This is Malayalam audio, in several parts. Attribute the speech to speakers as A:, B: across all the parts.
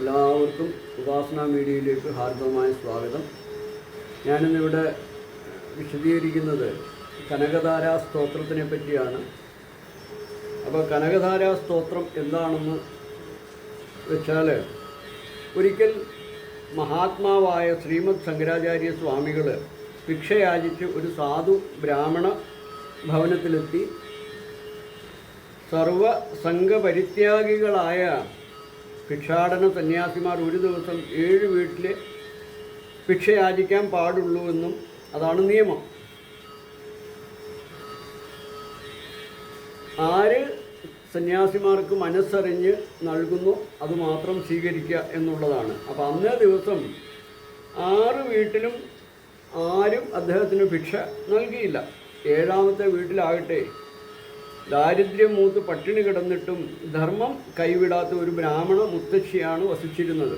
A: എല്ലാവർക്കും ഉപാസന മീഡിയയിലേക്ക് ഹാർദവമായ സ്വാഗതം. ഞാനിന്നിവിടെ വിശദീകരിക്കുന്നത് കനകധാരാ സ്തോത്രത്തിനെ പറ്റിയാണ്. അപ്പോൾ കനകധാരാ സ്തോത്രം എന്താണെന്ന് വെച്ചാൽ ഒരിക്കൽ മഹാത്മാവായ ശ്രീമദ് ശങ്കരാചാര്യ സ്വാമികൾ ഭിക്ഷയാചിച്ച് ഒരു സാധു ബ്രാഹ്മണ ഭവനത്തിലെത്തി. സർവ സംഘപരിത്യാഗികളായ ഭിക്ഷാടന സന്യാസിമാർ ഒരു ദിവസം ഏഴ് വീട്ടിൽ ഭിക്ഷയാചിക്കാൻ പാടുള്ളൂ എന്നും അതാണ് നിയമം. ആര് സന്യാസിമാർക്ക് മനസ്സറിഞ്ഞ് നൽകുന്നു അതുമാത്രം സ്വീകരിക്കുക എന്നുള്ളതാണ്. അപ്പോൾ അന്നേ ദിവസം ആറ് വീട്ടിലും ആരും അദ്ദേഹത്തിന് ഭിക്ഷ നൽകിയില്ല. ഏഴാമത്തെ വീട്ടിലാകട്ടെ ദാരിദ്ര്യം മൂത്ത് പട്ടിണി കിടന്നിട്ടും ധർമ്മം കൈവിടാത്ത ഒരു ബ്രാഹ്മണ മുത്തശ്ശിയാണ് വസിച്ചിരുന്നത്.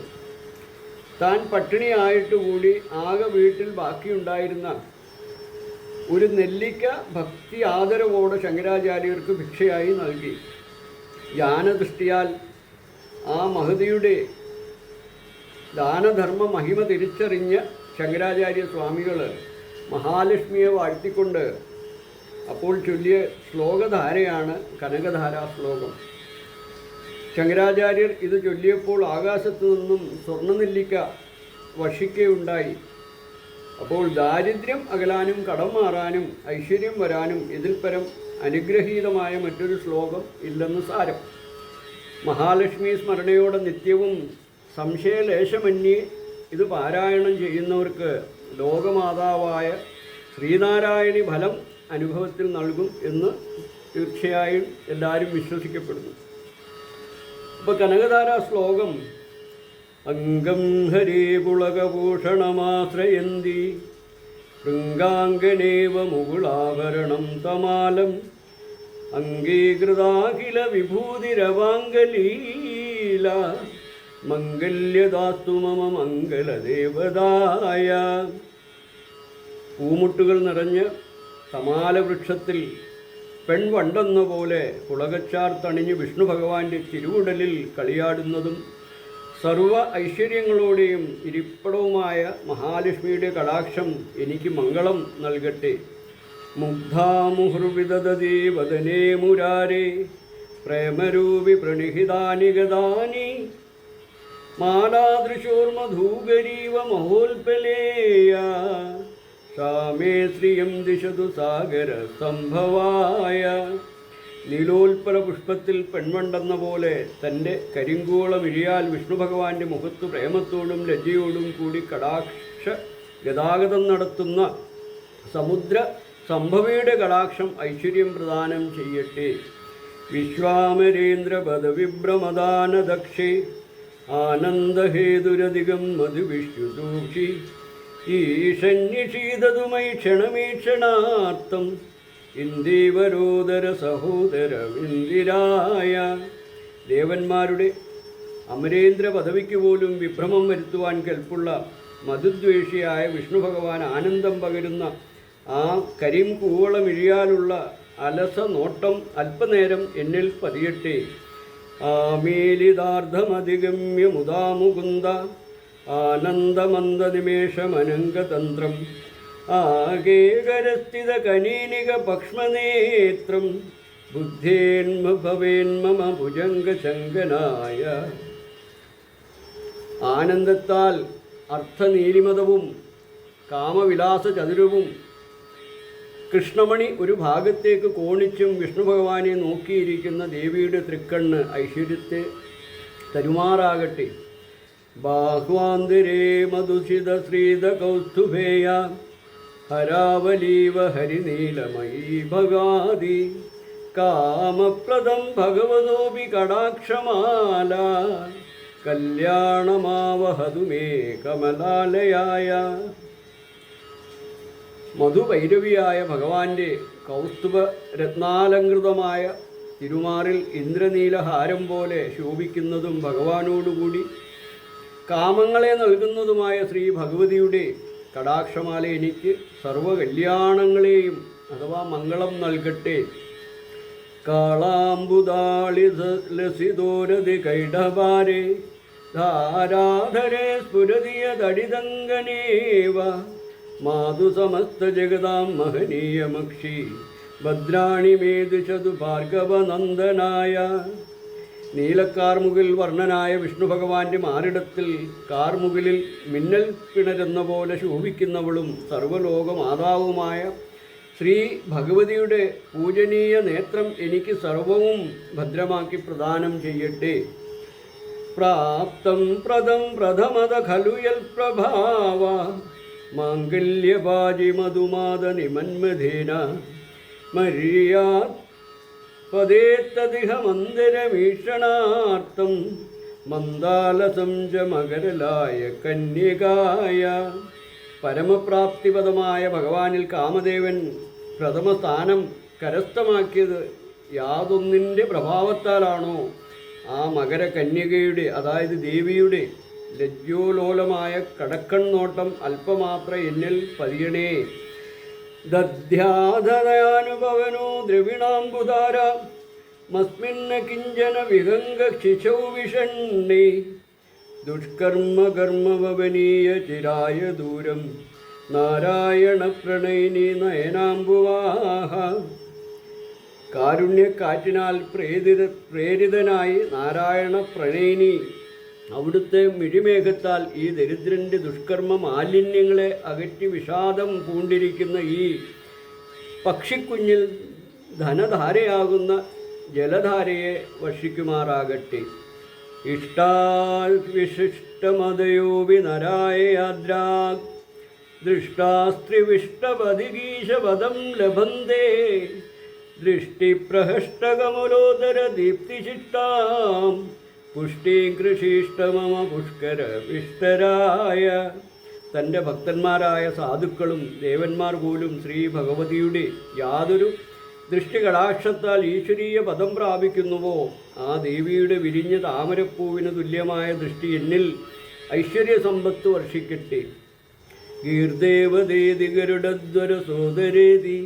A: താൻ പട്ടിണിയായിട്ട് കൂടി ആകെ വീട്ടിൽ ബാക്കിയുണ്ടായിരുന്ന ഒരു നെല്ലിക്ക ഭക്തി ആദരവോടെ ശങ്കരാചാര്യർക്ക് ഭിക്ഷയായി നൽകി. ജ്ഞാനദൃഷ്ടിയാൽ ആ മഹതിയുടെ ദാനധർമ്മ മഹിമ തിരിച്ചറിഞ്ഞ് ശങ്കരാചാര്യ സ്വാമികൾ മഹാലക്ഷ്മിയെ വാഴ്ത്തിക്കൊണ്ട് അപ്പോൾ ചൊല്ലിയ ശ്ലോകധാരയാണ് കനകധാരാ ശ്ലോകം. ശങ്കരാചാര്യർ ഇത് ചൊല്ലിയപ്പോൾ ആകാശത്തു നിന്നും സ്വർണനെല്ലിക്ക വഷിക്കുകയുണ്ടായി അപ്പോൾ ദാരിദ്ര്യം അകലാനും കടം മാറാനും ഐശ്വര്യം വരാനും ഇതിൽ പരം അനുഗ്രഹീതമായ മറ്റൊരു ശ്ലോകം ഇല്ലെന്ന് സാരം. മഹാലക്ഷ്മി സ്മരണയോടെ നിത്യവും സംശയലേശമന്യേ ഇത് പാരായണം ചെയ്യുന്നവർക്ക് ലോകമാതാവായ ശ്രീനാരായണി ഫലം അനുഭവത്തിൽ നൽകും എന്ന് തീർച്ചയായും എല്ലാവരും വിശ്വസിക്കപ്പെടുന്നു. അപ്പോൾ കനകധാര ശ്ലോകം അംഗം ഹരേ പുളകഭൂഷണമാശ്രയന്തി ശൃംഗാംഗനേവ മുകുളാഭരണം തമാലം അംഗീകൃതാഖില വിഭൂതിരവാംഗലീല മംഗല്യദാസ്തു മമ മംഗലദേവതായ. പൂമുട്ടുകൾ നിറഞ്ഞ് തമാലവൃക്ഷത്തിൽ പെൺവണ്ടെന്ന പോലെ കുളകച്ചാർ തണിഞ്ഞ് വിഷ്ണു ഭഗവാന്റെ തിരുവുടലിൽ കളിയാടുന്നതും സർവ ഐശ്വര്യങ്ങളോടെയും ഇരിപ്പിടവുമായ മഹാലക്ഷ്മിയുടെ കടാക്ഷം എനിക്ക് മംഗളം നൽകട്ടെ. മുഗ്ധാമുഹുർവിദതീ വദനേ മുരാരേ പ്രേമരൂപി പ്രണിഹിതാനി ഗതാനി മാലാദൃശോർമധൂഗരീവ സാമേ ശ്രിയം ദിശതു സാഗര സംഭവായ. നീലോൽപ്പല പുഷ്പത്തിൽ പെൺവണ്ടെന്ന പോലെ തന്റെ കരിങ്കൂളമിഴിയാൽ വിഷ്ണു ഭഗവാന്റെ മുഖത്ത് പ്രേമത്തോടും ലജ്ജയോടും കൂടി കടാക്ഷ ഗതാഗതം നടത്തുന്ന സമുദ്ര സംഭവയുടെ കടാക്ഷം ഐശ്വര്യം പ്രദാനം ചെയ്യട്ടെ. വിശ്വാമരേന്ദ്ര പദവിഭ്രമദാന ദക്ഷേ ആനന്ദഹേതുരധികം മധുവിഷ്ണുദൂഷി ഈശന്യഷീതതുമൈ ക്ഷണമീക്ഷണാർത്ഥം ഇന്ദീവരോദര സഹോദര ഇന്ദിരായ ദേവന്മാരുടെ അമരേന്ദ്ര പദവിക്ക് പോലും വിഭ്രമം വരുത്തുവാൻ കെൽപ്പുള്ള മധുദ്വേഷിയായ വിഷ്ണു ഭഗവാൻ ആനന്ദം പകരുന്ന ആ കരിം കൂവളമിഴിയാലുള്ള അലസ നോട്ടം അല്പനേരം എന്നിൽ പതിയട്ടെ. ആമീലിതാർദ്ധമധിഗമ്യ മുദാമുകുന്ദ ആനന്ദമന്ദനിമേഷമനംഗതന്ത്രം. ആകേകരസ്ഥിത കനീനിക പക്ഷ്മനേത്രം ബുദ്ധേന്മ ഭവേന്മമ ഭുജംഗശങ്കനായ ആനന്ദത്താൽ അർത്ഥനീലിമതവും കാമവിലാസ ചതുരവും കൃഷ്ണമണി ഒരു ഭാഗത്തേക്ക് കോണിച്ചും വിഷ്ണു ഭഗവാനെ നോക്കിയിരിക്കുന്ന ദേവിയുടെ തൃക്കണ്ണ് ഐശ്വര്യത്തെ തരുമാറാകട്ടെ. ബാഹ്വാന്തരേ മധുഷിത ശ്രീത കൗസ്തുഭേയ ഹരാവലീവ ഹരിനീലമയീ ഭഗാതി കാമപ്രദം ഭഗവതോപി കടാക്ഷമാല കല്യാണമാവഹതു മേ കമലാലയായ. മധുഭൈരവിയായ ഭഗവാന്റെ കൗസ്തുഭ രത്നാലങ്കൃതമായ തിരുമാറിൽ ഇന്ദ്രനീലഹാരം പോലെ ശോഭിക്കുന്നതും ഭഗവാനോടുകൂടി കാമങ്ങളെ നൽകുന്നതുമായ ശ്രീ ഭഗവതിയുടെ കടാക്ഷമാല എനിക്ക് സർവ കല്യാണങ്ങളെയും അഥവാ മംഗളം നൽകട്ടെ. കാളാംബുദാളിത ലസിതോരതി കൈഡഭാരെ ധാരാധരെ സ്ഫുരതിയതടിതങ്കനേവ മാതു സമസ്ത ജഗതാം മഹനീയമക്ഷി ഭദ്രാണി മേദിശതു ഭാർഗവനന്ദനായ നീലക്കാർമുകിൽ വർണനായ വിഷ്ണു ഭഗവാന്റെ മാറിടത്തിൽ കാർമുകിലിൽ മിന്നൽ പിണരുന്ന പോലെ ശോഭിക്കുന്നവളും സർവലോക മാതാവുമായ ശ്രീ ഭഗവതിയുടെ പൂജനീയ നേത്രം എനിക്ക് സർവവും ഭദ്രമാക്കി പ്രദാനം ചെയ്യട്ടെ. പ്രാപ്തം പ്രദം പ്രഥമത ഖലുയൽ പ്രഭാവ മാംഗല്യവാജി മധുമാത നിമന്മധേന മര്യാത് പദേത്തതിഹ മന്ദിരവീക്ഷണാർത്ഥം മന്ദാലസം മകരലായ കന്യകായ പരമപ്രാപ്തിപദമായ ഭഗവാനിൽ കാമദേവൻ പ്രഥമസ്ഥാനം കരസ്ഥമാക്കിയത് യാതൊന്നിന്റെ പ്രഭാവത്താലാണോ? ആ മകരകന്യകയുടെ അതായത് ദേവിയുടെ ലജ്ജോലോലമായ കടക്കൺ നോട്ടം അല്പമാത്ര എന്നിൽ പതിയണേ. ദധ്യാധനയാനുഭവനോ ദ്രവിണാംബുധാര മസ്മിന്ന കിഞ്ചന വിഹംഗശിശൗ വിഷണ്ണേ. ദുഷ്കർമ്മ കർമ്മവനീയ ചിരായ ദൂരം. നാരായണ പ്രണയിനി നയനാംബുവാഹ. കാരുണ്യക്കാറ്റിനാൽ പ്രേരിത പ്രേരിതനായി നാരായണ പ്രണയിനി അവിടുത്തെ മിഴിമേഘത്താൽ ഈ ദരിദ്രന്റെ ദുഷ്കർമ്മ മാലിന്യങ്ങളെ അകറ്റി വിഷാദം പൂണ്ടിരിക്കുന്ന ഈ പക്ഷിക്കുഞ്ഞിൽ ധനധാരയാകുന്ന ജലധാരയെ വർഷിക്കുമാറാകട്ടെ ഇഷ്ടാവിശിഷ്ടമതയോപി നരായാദ്രാ ദൃഷ്ടാസ്ത്രിവിഷ്ടപതിഗീശപദം ലഭന്തേ. ദൃഷ്ടിപ്രഹഷ്ടകമലോദര ദീപ്തിശിഷ്ടാം. പുഷ്ടീകൃഷിഷ്ടമമ പുഷ്കര വിഷ്ടരായ തന്റെ ഭക്തന്മാരായ സാധുക്കളും ദേവന്മാർ പോലും ശ്രീ ഭഗവതിയുടെ യാതൊരു ദൃഷ്ടികടാക്ഷത്താൽ ഈശ്വരീയ പദം പ്രാപിക്കുന്നുവോ? ആ ദേവിയുടെ വിരിഞ്ഞ താമരപ്പൂവിന് തുല്യമായ ദൃഷ്ടി എന്നിൽ ഐശ്വര്യ സമ്പത്ത് വർഷിക്കട്ടെ. ഗീർദേവതേതി ഗരുഡധ്വര സോദരേതി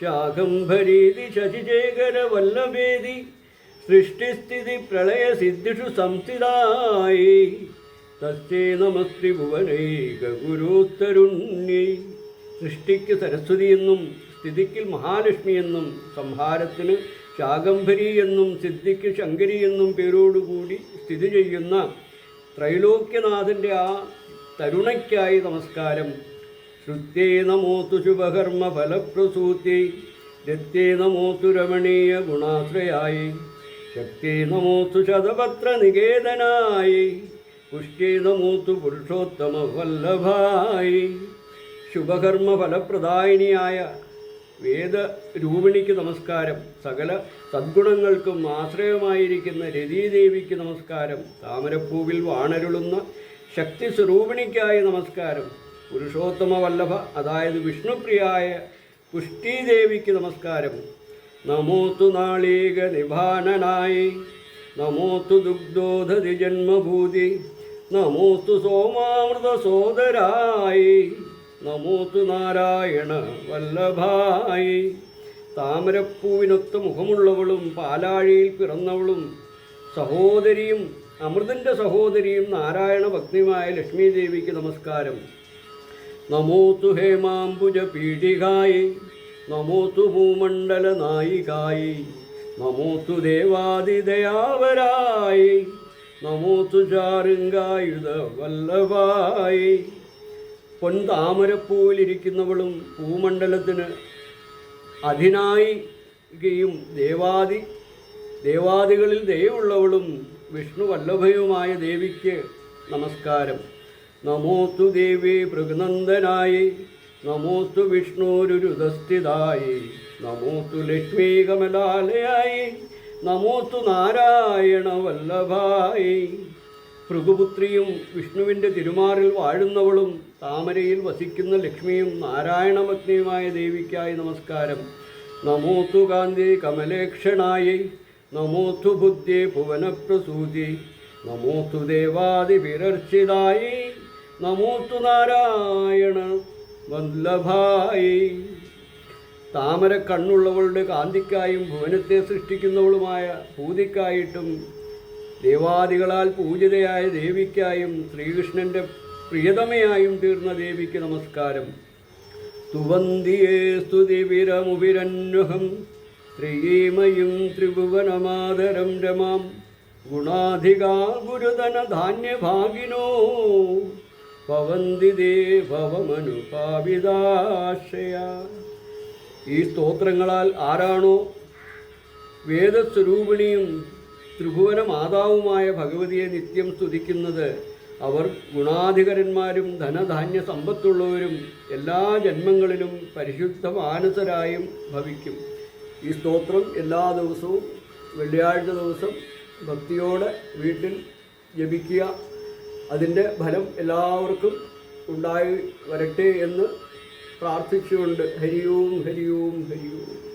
A: ശാഖംഭരീതി ശശിശേഖര വല്ലഭേതി സൃഷ്ടിസ്ഥിതി പ്രളയസിദ്ധിഷു സംസ്ഥിതായി തസ്യേ നമസ്തി ഭുവനൈക ഗുരുത്തരുണ്ണി. സൃഷ്ടിക്ക് സരസ്വതി എന്നും സ്ഥിതിക്ക് മഹാലക്ഷ്മി എന്നും സംഹാരത്തിന് ശാകംഭരി എന്നും സിദ്ധിക്ക് ശങ്കരി എന്നും പേരോടുകൂടി സ്ഥിതി ചെയ്യുന്ന ത്രൈലോക്യനാഥന്റെ ആ തരുണയ്ക്കായി നമസ്കാരം. ശ്രുത്യേ നമോത്തു ശുഭകർമ്മ ഫലപ്രസൂത്തി രത്യേ നമോത്തു രമണീയ ഗുണാശ്രയായി. ശക്തി നമോത്തു ശതപത്ര നികേതനായി പുഷ്ടി നമോത്തു പുരുഷോത്തമ വല്ലഭായി ശുഭകർമ്മ ഫലപ്രദായിനിയായ വേദരൂപിണിക്ക് നമസ്കാരം. സകല സദ്ഗുണങ്ങൾക്കും ആശ്രയമായിരിക്കുന്ന രതീദേവിക്ക് നമസ്കാരം. താമരപ്പൂവിൽ വാണരുളുന്ന ശക്തി സ്വരൂപിണിക്കായി നമസ്കാരം. പുരുഷോത്തമ വല്ലഭ അതായത് വിഷ്ണുപ്രിയായ പുഷ്ടിദേവിക്ക് നമസ്കാരം. നമോത്തു നാളീക നിഭാനനായി. നമോത്തു ദുഗ്ധോധതി ജന്മഭൂതി. നമോസ്തു സോമാമൃത സോദരായി. നമോത്തു നാരായണ വല്ലഭായി. താമരപ്പൂവിനൊത്ത മുഖമുള്ളവളും പാലാഴിയിൽ പിറന്നവളും സഹോദരിയും അമൃതന്റെ സഹോദരിയും നാരായണ ഭക്തിയുമായ ലക്ഷ്മി ദേവിക്ക് നമസ്കാരം. നമോത്തു ഹേമാംബുജ പീഠികായി. നമോത്തു ഭൂമണ്ഡല നായികായി നമോത്തു ദേവാദിദയാവരായി നമോത്തു ചാരുങ്കായുധ വല്ലഭായി. പൊൻതാമരപ്പൂവിലിരിക്കുന്നവളും ഭൂമണ്ഡലത്തിന് അധിനായികയും ദേവാദി ദേവാദികളിൽ ദയുള്ളവളും വിഷ്ണു വല്ലഭയുമായ ദേവിക്ക് നമസ്കാരം. നമോത്തു ദേവി ഭൃഗനന്ദനായി. നമോസ്തു വിഷ്ണുരുരുതസ്ഥിതായി നമോസ്തു ലക്ഷ്മീ കമലാലയായി നമോസ്തു നാരായണ വല്ലഭായി ഭൃഗുപുത്രിയും വിഷ്ണുവിന്റെ തിരുമാറിൽ വാഴുന്നവളും താമരയിൽ വസിക്കുന്ന ലക്ഷ്മിയും നാരായണഭക്തിയുമായ ദേവിക്കായി നമസ്കാരം. നമോത്തു കാന്തി കമലേക്ഷണായി നമോത്തു ബുദ്ധി ഭുവനപ്രസൂതി നമോത്തു ദേവാദി വിരർച്ചിതായി നമോത്തു നാരായണ വല്ലഭായി. താമര കണ്ണുള്ളവളുടെ കാന്തിക്കായും ഭുവനത്തെ സൃഷ്ടിക്കുന്നവളുമായ പൂതിക്കായിട്ടും ദേവാദികളാൽ പൂജിതയായ ദേവിക്കായും ശ്രീകൃഷ്ണന്റെ പ്രിയതമയായും തീർന്ന ദേവിക്ക് നമസ്കാരം. തുവന്തിയേ സ്തുതിവിരമുവിരന്വഹം. ത്രിയീമയും ത്രിഭുവനമാതരം രമാം. ഗുണാധികാ ഗുരുതന ധാന്യഭാഗിനോ ഭവന്തി ദേവമനുഭാവിതാശയ ഈ സ്തോത്രങ്ങളാൽ ആരാണോ വേദസ്വരൂപിണിയും ത്രിഭുവന മാതാവുമായ ഭഗവതിയെ നിത്യം സ്തുതിക്കുന്നത്. അവർ ഗുണാധികരന്മാരും ധനധാന്യ സമ്പത്തുള്ളവരും എല്ലാ ജന്മങ്ങളിലും പരിശുദ്ധ മാനസരായും ഭവിക്കും. ഈ സ്തോത്രം എല്ലാ ദിവസവും വെള്ളിയാഴ്ച ദിവസം ഭക്തിയോടെ വീട്ടിൽ ജപിക്കുക അതിന്റെ ഫലം എല്ലാവർക്കും ഉണ്ടായി വരട്ടെ എന്ന് പ്രാർത്ഥിച്ചുകൊണ്ട് ഹരിയോം ഹരിയോം ഹരിയോം.